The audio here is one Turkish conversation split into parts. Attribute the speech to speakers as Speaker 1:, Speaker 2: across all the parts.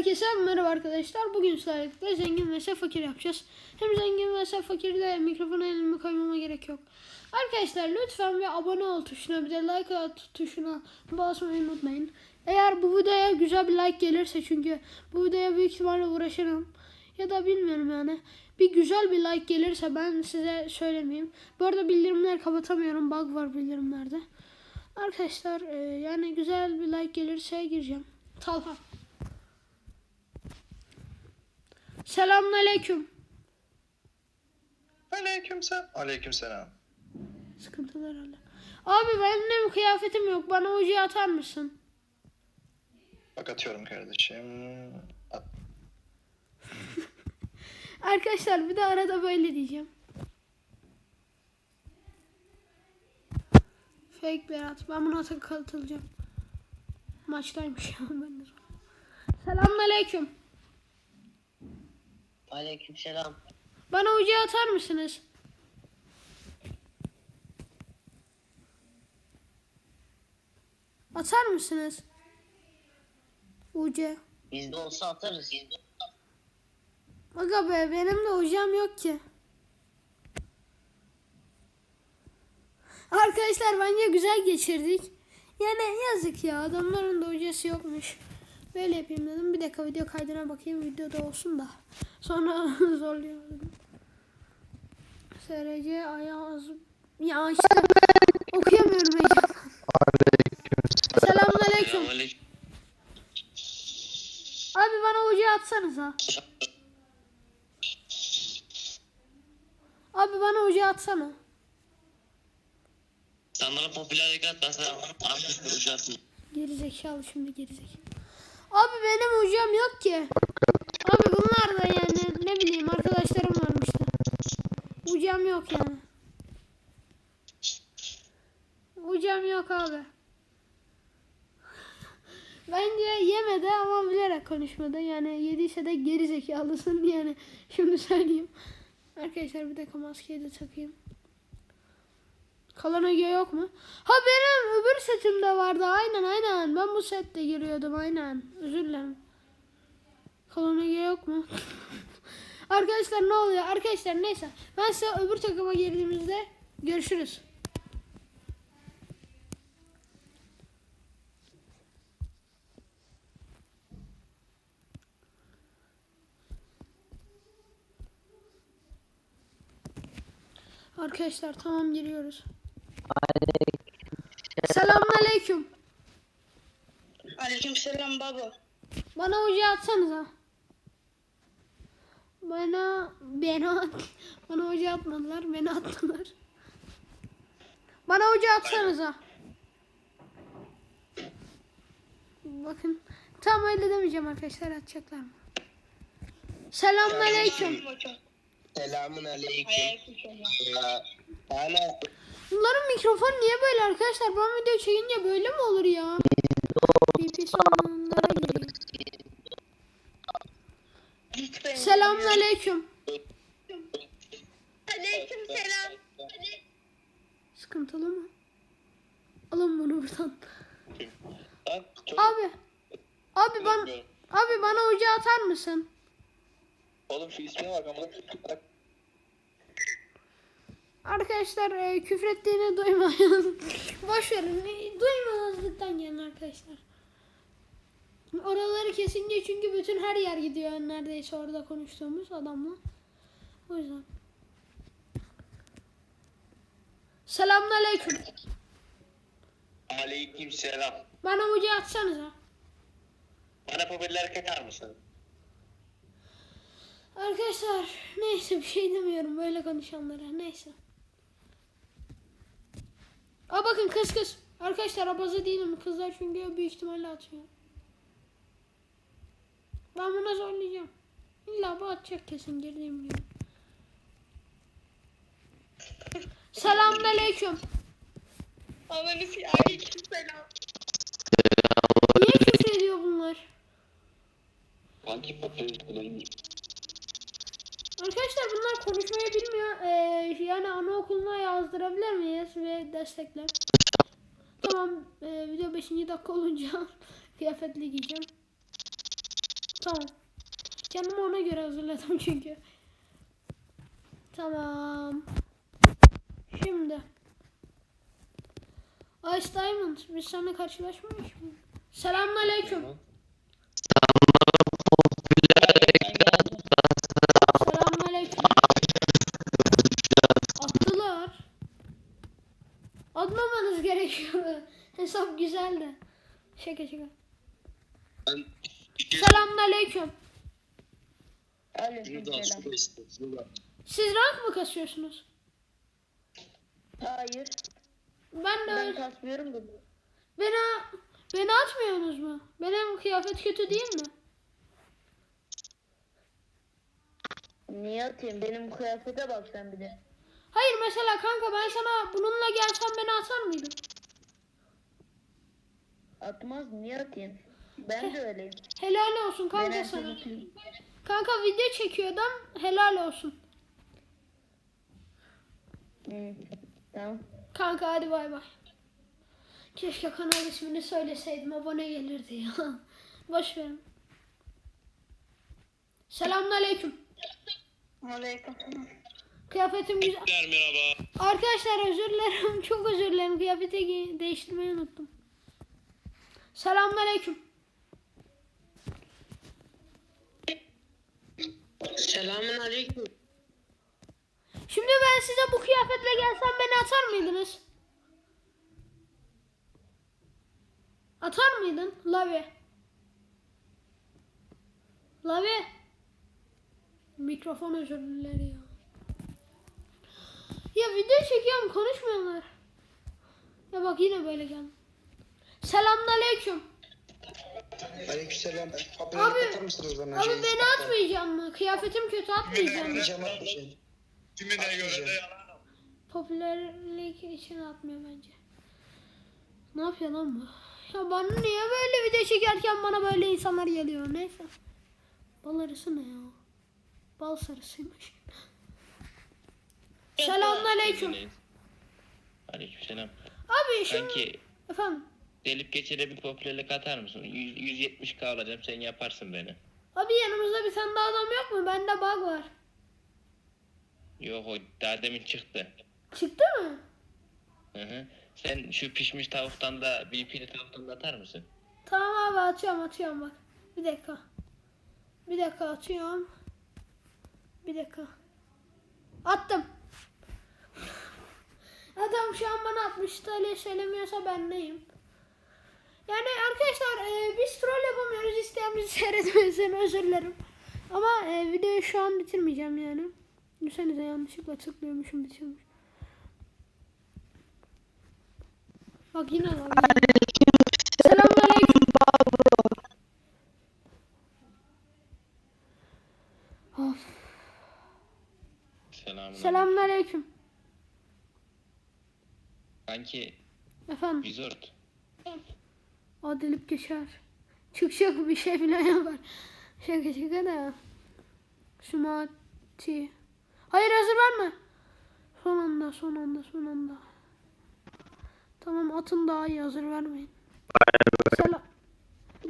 Speaker 1: Herkese merhaba arkadaşlar. Bugün birlikte zengin vs fakir yapacağız. Hem zengin vs fakirde mikrofona elimi koymama gerek yok. Arkadaşlar lütfen bir abone ol tuşuna bir de like at tuşuna basmayı unutmayın. Eğer bu videoya güzel bir like gelirse çünkü bu videoya büyük ihtimalle uğraşırım. Ya da bilmiyorum yani. Bir güzel bir like gelirse ben size söylemeyeyim. Bu arada bildirimleri kapatamıyorum. Bug var bildirimlerde. Arkadaşlar e, yani güzel bir like gelirse gireceğim. Talha. Selamünaleyküm.
Speaker 2: Aleykümselam. Aleykümselam.
Speaker 1: Sıkıntılar hala. Abi benim kıyafetim yok. Bana ucu atar mısın?
Speaker 2: Bak atıyorum kardeşim. At.
Speaker 1: Arkadaşlar bir de arada böyle diyeceğim. Fake Berat. Ben buna katılacağım. Maçtaymış ya ben de. Selamünaleyküm.
Speaker 3: Aleykümselam.
Speaker 1: Bana ucu atar mısınız? Atar mısınız? Ucu.
Speaker 3: Bizde olsa atarız.
Speaker 1: Aga be benim de hocam yok ki. Arkadaşlar bence güzel geçirdik. Yani yazık ya adamların da hocası yokmuş. Böyle yapayım dedim. Bir dakika video kaydına bakayım videoda olsun da. Sonra zorlayalım. SRC Ayaz ya işte okuyamıyorum heyecandan. Selamünaleyküm.
Speaker 3: Aleyküm.
Speaker 1: Abi bana hoca atsanıza. Abi bana hoca atsana.
Speaker 3: Sen bana popülerlik at ben sana bir uçarsın.
Speaker 1: Geri zekalı şimdi geri zekalı. Abi benim hocam yok ki. Abi bunlar da yani ne bileyim arkadaşlarım varmıştı. Hocam yok yani. Hocam yok abi. Bence yemedi ama bilerek konuşmadı. Yani yediyse de geri zekalısın yani. Şimdi söyleyeyim. Arkadaşlar bir dakika maskeyi de takayım. Kalan Ege yok mu? Ha benim öbür setimde vardı. Aynen aynen. Ben bu sette giriyordum aynen. Özür dilerim. Kalan Ege yok mu? Arkadaşlar ne oluyor? Arkadaşlar neyse. Ben size öbür takıma girdiğimizde görüşürüz. Arkadaşlar tamam giriyoruz. Selamünaleyküm.
Speaker 4: Aleykümselam baba.
Speaker 1: Bana hoca atsanıza. Bana bana bana hoca atmadılar, beni attılar. Bana hoca atsanıza. Bakın tam öyle demeyeceğim arkadaşlar atacaklar mı? Selamünaleyküm.
Speaker 4: Hocam.
Speaker 3: Selamun aleyküm.
Speaker 4: Aleykümselam.
Speaker 3: Ana.
Speaker 1: Bunların mikrofon niye böyle arkadaşlar? Ben video çekince böyle mi olur ya? BP sonlara geliyor. Selamünaleyküm.
Speaker 4: Aleykümselam.
Speaker 1: Sıkıntılı mı? Alın bunu buradan. Abi. Abi ben abi bana hoca atar mısın?
Speaker 2: oğlum şu ismine bak ama.
Speaker 1: Arkadaşlar e, küfrettiğini duymayın. Boş verin. Duymamazlıktan gelin arkadaşlar. Oraları kesince çünkü bütün her yer gidiyor neredeyse orada konuştuğumuz adamla. O yüzden. Selamünaleyküm.
Speaker 3: Aleyküm selam.
Speaker 1: Bana hoca atsanıza.
Speaker 3: Bana popülerlik atar mısın?
Speaker 1: Arkadaşlar neyse bir şey demiyorum böyle konuşanlara neyse. Aa bakın kız kız. Arkadaşlar abaza değilim kızlar çünkü büyük ihtimalle atıyor. Ben buna zorlayacağım. İlla bu atacak kesin girdiğim gibi. Selamünaleyküm.
Speaker 4: Ananı si aleykümselam.
Speaker 1: Niye küfür ediyor bunlar? Arkadaşlar bunlar konuşmayı bilmiyor. Ee, yani anaokuluna yazdırabilir miyiz ve destekler? Tamam. E, video 5. dakika olunca kıyafetli giyeceğim. Tamam. Kendimi ona göre hazırladım çünkü. Tamam. Şimdi. Ice Diamond biz seninle karşılaşmamış mıyız? Selamünaleyküm. Selamünaleyküm. Attılar. Atmamanız gerekiyordu. Hesap güzeldi. Şaka şaka.
Speaker 3: Ben
Speaker 1: Selamünaleyküm.
Speaker 4: Aleykümselam.
Speaker 1: Siz rank mı kasıyorsunuz?
Speaker 4: Hayır.
Speaker 1: Ben de
Speaker 4: Ben
Speaker 1: öyle.
Speaker 4: kasmıyorum da.
Speaker 1: Beni, beni atmıyorsunuz mu? Benim kıyafet kötü değil mi?
Speaker 4: Niye atayım? Benim kıyafete bak sen bir de.
Speaker 1: Hayır mesela kanka ben sana bununla gelsem beni atar mıydın?
Speaker 4: Atmaz niye atayım? Ben de öyleyim.
Speaker 1: Helal olsun kanka
Speaker 4: her
Speaker 1: sana. Kanka video çekiyordum. Helal olsun.
Speaker 4: Hı, Tamam.
Speaker 1: Kanka hadi bay bay. Keşke kanal ismini söyleseydim abone gelirdi ya. Boş verin. Selamünaleyküm.
Speaker 4: Aleyküm.
Speaker 1: Kıyafetim güzel.
Speaker 3: Merhaba.
Speaker 1: Arkadaşlar özür dilerim. Çok özür dilerim. Kıyafeti değiştirmeyi unuttum. Selamünaleyküm.
Speaker 3: Selamun aleyküm.
Speaker 1: Şimdi ben size bu kıyafetle gelsem beni atar mıydınız? Atar mıydın? Lavi. Lavi. Mikrofon özür dileri ya. Ya video çekiyorum konuşmuyorlar. Ya bak yine böyle geldim. Selamünaleyküm.
Speaker 5: Aleykümselam.
Speaker 1: Abi-
Speaker 5: Abi, atar mısınız bana?
Speaker 1: Abi
Speaker 5: Şey,
Speaker 1: beni atmayacağım mı? Kıyafetim kötü atmayacağım mı?
Speaker 5: Atmayacağım atmayacağım.
Speaker 3: Kimine
Speaker 5: göre de
Speaker 1: Popülerlik için atmıyor bence. Ne yapıyor lan bu? Ya bana niye böyle video çekerken bana böyle insanlar geliyor neyse. Bal arısı ne ya? Bal sarısıymış. Selamünaleyküm.
Speaker 6: Aleykümselam.
Speaker 1: Abi şimdi
Speaker 6: Kanki
Speaker 1: efendim.
Speaker 6: Delip geçire bir popülerlik atar mısın? 100, 170k alacağım sen yaparsın beni.
Speaker 1: Abi yanımızda bir daha adam yok mu? Bende bug var.
Speaker 6: Yok o daha demin çıktı.
Speaker 1: Çıktı mı?
Speaker 6: Hı hı. Sen şu pişmiş tavuktan da BP'li tavuktan da atar mısın?
Speaker 1: Tamam abi atıyorum atıyorum bak. Bir dakika. Bir dakika atıyorum. Bir dakika. Attım. Adam şu an bana 60 TL söylemiyorsa ben neyim? Yani arkadaşlar e, biz troll yapamıyoruz. İsteyen bizi seyretmesin özür dilerim. Ama e, videoyu şu an bitirmeyeceğim yani. Düşünsenize yanlışlıkla tıklıyormuşum bitirmiş. Bak yine var. Selamünaleyküm. Of.
Speaker 6: Selamun
Speaker 1: Selamünaleyküm.
Speaker 6: Kanki
Speaker 1: Efendim.
Speaker 6: Resort.
Speaker 1: O delip geçer. Çık çık bir şey bile yapar. Şaka şaka da. Sumati. Hayır hazır verme. Son anda son anda son anda. Tamam atın daha iyi hazır vermeyin. Selam.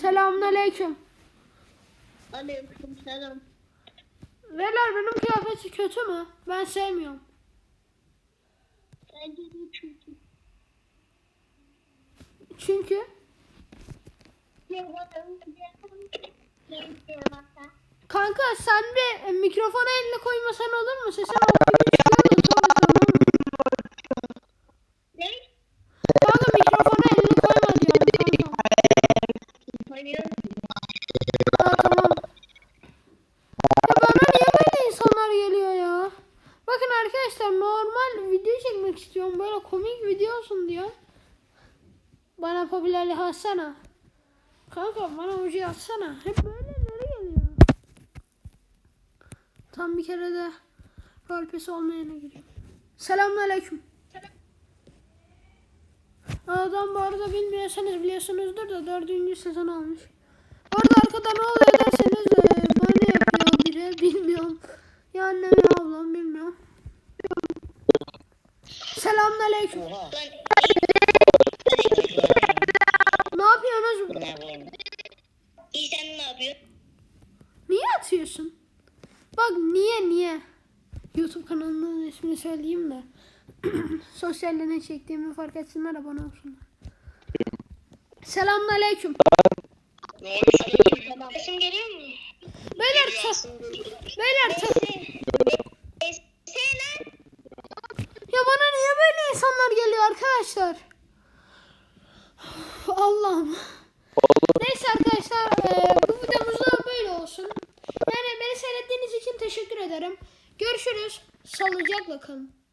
Speaker 1: Selamünaleyküm.
Speaker 4: Aleykümselam.
Speaker 1: Beyler benim kıyafeti kötü mü? Ben sevmiyorum.
Speaker 4: Bence de çünkü.
Speaker 1: Çünkü kanka sen bir e, mikrofona elini koymasan olur mu? Sesin.
Speaker 4: Ne?
Speaker 1: Kanka mikrofona elini koyma diyorum.
Speaker 4: Hayır.
Speaker 1: Ha tamam. Ya bana niye böyle insanlar geliyor ya? Bakın arkadaşlar normal video çekmek istiyorum. Böyle komik video olsun diyor. Bana popülerlik atsana. Kanka bana ucu atsana. Hep böyleleri geliyor. Tam bir kere de rolepesi olmayana giriyor. Selamünaleyküm. Adam bu arada bilmiyorsanız biliyorsunuzdur da dördüncü sezon almış. Bu arada arkada ne oluyor derseniz e, böyle yapıyor biri bilmiyorum. Ya annem ya ablam bilmiyorum. Selamünaleyküm.
Speaker 5: Oha
Speaker 1: yapıyorsunuz?
Speaker 4: İyi sen ne yapıyorsun?
Speaker 1: Niye atıyorsun? Bak niye niye? YouTube kanalının ismini söyleyeyim de. Sosyalde ne çektiğimi fark etsinler abone olsunlar. Selamun aleyküm.
Speaker 7: Sesim geliyor mu?
Speaker 1: Beyler ta- Beyler ta- Ya bana niye böyle insanlar geliyor arkadaşlar? Allah'ım. Neyse arkadaşlar eee, bu videomuz da böyle olsun. Yani beni